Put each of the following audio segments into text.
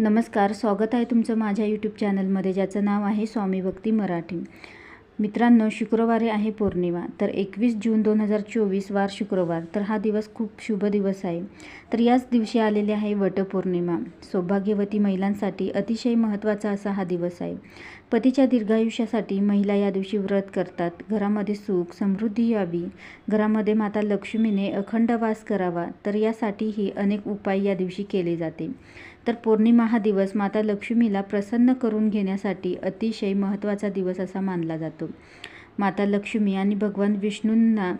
नमस्कार स्वागत आहे तुमचं माझ्या यूट्यूब चॅनलमध्ये ज्याचं नाव आहे स्वामी भक्ती मराठी. मित्रांनो शुक्रवारी आहे पौर्णिमा तर एकवीस जून दोन हजार चोवीस वार शुक्रवार तर हा दिवस खूप शुभ दिवस आहे. तर याच दिवशी आलेले आहे वटपौर्णिमा सौभाग्यवती महिलांसाठी अतिशय महत्त्वाचा असा हा दिवस आहे. पतीच्या दीर्घायुष्यासाठी महिला या दिवशी व्रत करतात. घरामध्ये सुख समृद्धी यावी. घरामध्ये माता लक्ष्मीने अखंड वास करावा तर यासाठीही अनेक उपाय या दिवशी केले जाते. तर पौर्णिमा हा दिवस माता लक्ष्मीला प्रसन्न करून घेण्यासाठी अतिशय महत्त्वाचा दिवस असा मानला जातो. माता लक्ष्मी आणि भगवान विष्णूंना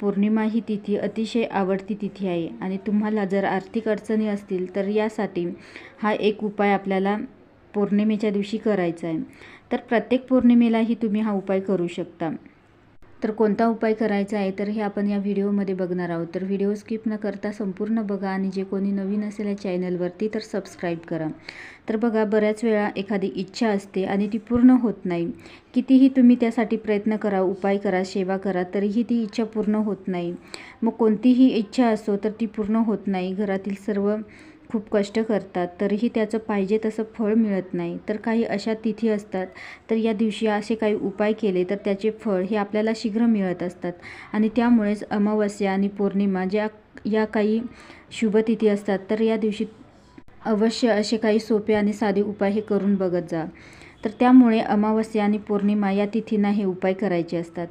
पौर्णिमा ही तिथी अतिशय आवडती तिथी आहे आणि तुम्हाला जर आर्थिक अडचणी असतील तर यासाठी हा एक उपाय आपल्याला पौर्णिमेच्या दिवशी करायचा आहे. तर प्रत्येक पौर्णिमेलाही तुम्ही हा उपाय करू शकता. तर कोणता उपाय करायचा आहे तर हे आपण या व्हिडिओमध्ये बघणार आहोत. तर व्हिडिओ स्किप न करता संपूर्ण बघा आणि जे कोणी नवीन असेल या चॅनलवरती तर सबस्क्राईब करा. तर बघा बऱ्याच वेळा एखादी इच्छा असते आणि ती पूर्ण होत नाही. कितीही तुम्ही त्यासाठी प्रयत्न करा उपाय करा सेवा करा तरीही ती इच्छा पूर्ण होत नाही. मग कोणतीही इच्छा असो तर ती पूर्ण होत नाही. घरातील सर्व खूप कष्ट करतात तरीही त्याचं पाहिजे तसं फळ मिळत नाही. तर काही अशा तिथी असतात तर या दिवशी असे काही उपाय केले तर त्याचे फळ हे आपल्याला शीघ्र मिळत असतात. आणि त्यामुळेच अमावस्या आणि पौर्णिमा ज्या या काही शुभतिथी असतात तर या दिवशी अवश्य असे काही सोपे आणि साधे उपाय हे करून बघत जा. तर त्यामुळे अमावस्या आणि पौर्णिमा या तिथींना हे उपाय करायचे असतात.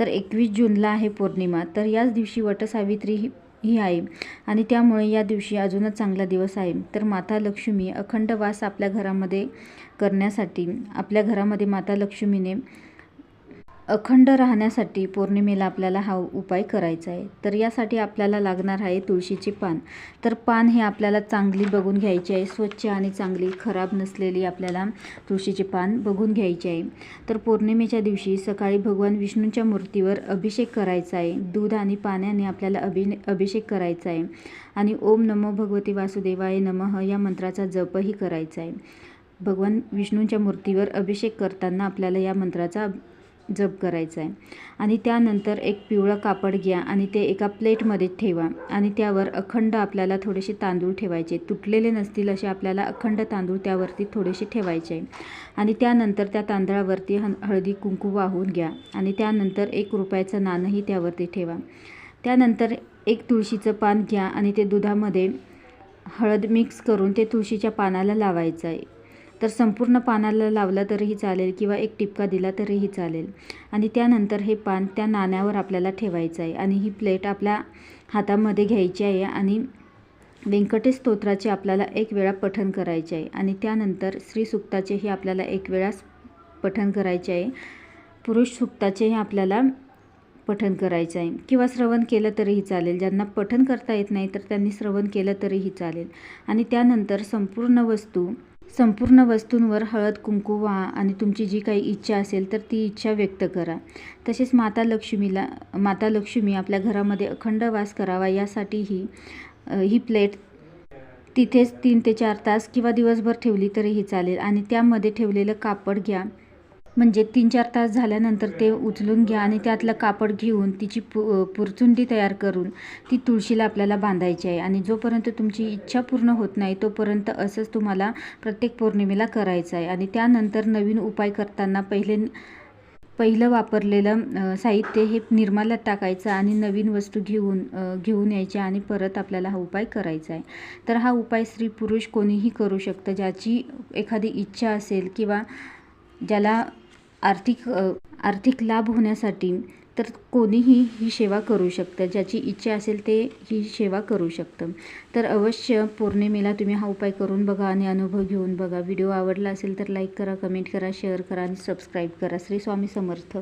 तर एकवीस जूनला आहे पौर्णिमा तर याच दिवशी वटसावित्री ही ही आहे आणि त्यामुळे या दिवशी अजूनच चांगला दिवस आहे. तर माता लक्ष्मी अखंड वास आपल्या घरामध्ये करण्यासाठी आपल्या घरामध्ये माता लक्ष्मीने अखंड राहण्यासाठी पौर्णिमेला आपल्याला हा उपाय करायचा आहे. तर यासाठी आपल्याला लागणार आहे तुळशीचे पान. तर पान हे आपल्याला चांगली बघून घ्यायची आहे. स्वच्छ आणि चांगली खराब नसलेली आपल्याला तुळशीचे पान बघून घ्यायचे आहे. तर पौर्णिमेच्या दिवशी सकाळी भगवान विष्णूंच्या मूर्तीवर अभिषेक करायचा आहे. दूध आणि पाण्याने आपल्याला अभि अभिषेक करायचा आहे. आणि ओम नमो भगवती वासुदेवाय नमः या मंत्राचा जपही करायचा आहे. भगवान विष्णूंच्या मूर्तीवर अभिषेक करताना आपल्याला या मंत्राचा जप करायचा आहे आणि त्यानंतर एक पिवळं कापड घ्या आणि ते एका प्लेटमध्ये ठेवा. आणि त्यावर अखंड आपल्याला थोडेसे तांदूळ ठेवायचे. तुटलेले नसतील असे आपल्याला अखंड तांदूळ त्यावरती थोडेसे ठेवायचे. आहे आणि त्यानंतर त्या तांदळावरती ह हळदी कुंकू वाहून घ्या. आणि त्यानंतर एक रुपयाचं नाणंही त्यावरती ठेवा. त्यानंतर एक तुळशीचं पान घ्या आणि ते दुधामध्ये हळद मिक्स करून ते तुळशीच्या पानाला लावायचं आहे तर संपूर्ण पानाला लावला तरीही चालेल किंवा एक टिपका दिला तरीही चालेल. आणि त्यानंतर हे पान त्या नाण्यावर आपल्याला ठेवायचं आहे. आणि ही प्लेट आपल्या हातामध्ये घ्यायची आहे आणि व्यंकटेश स्तोत्राचे आपल्याला एक वेळा पठण करायचे आहे. आणि त्यानंतर श्री सुक्ताचेही आपल्याला एक वेळा पठण करायचे आहे. पुरुष सुक्ताचेही आपल्याला पठण करायचं आहे. किंवा श्रवण केलं तरीही चालेल. ज्यांना पठण करता येत नाही तर त्यांनी श्रवण केलं तरीही चालेल. आणि त्यानंतर संपूर्ण वस्तू संपूर्ण वस्तूंवर हळद कुंकू व्हा आणि तुमची जी काही इच्छा असेल तर ती इच्छा व्यक्त करा. तसेच माता लक्ष्मीला माता लक्ष्मी आपल्या घरामध्ये अखंड वास करावा यासाठी ही ही प्लेट तिथेच तीन ते चार तास किंवा दिवसभर ठेवली तरीही चालेल. आणि त्यामध्ये ठेवलेलं कापड घ्या. म्हणजे तीन चार तास झाल्यानंतर ते उचलून घ्या आणि त्यातलं कापड घेऊन तिची पु पुरचुंडी तयार करून ती तुळशीला आपल्याला बांधायची आहे. आणि जोपर्यंत तुमची इच्छा पूर्ण होत नाही तोपर्यंत असंच तुम्हाला प्रत्येक पौर्णिमेला करायचं आहे. आणि त्यानंतर नवीन उपाय करताना पहिले पहिलं वापरलेलं साहित्य हे निर्माल्यात टाकायचं आणि नवीन वस्तू घेऊन घेऊन यायच्या आणि परत आपल्याला हा उपाय करायचा आहे. तर हा उपाय स्त्री पुरुष कोणीही करू शकतं. ज्याची एखादी इच्छा असेल किंवा ज्याला आर्थिक आर्थिक लाभ होण्यासाठी तर कोणीही ही सेवा करू शकतं. ज्याची इच्छा असेल ते ही सेवा करू शकतं. तर अवश्य पौर्णिमेला तुम्ही हा उपाय करून बघा आणि अनुभव घेऊन बघा. व्हिडिओ आवडला असेल तर लाईक करा कमेंट करा शेअर करा आणि सबस्क्राईब करा. श्री स्वामी समर्थ.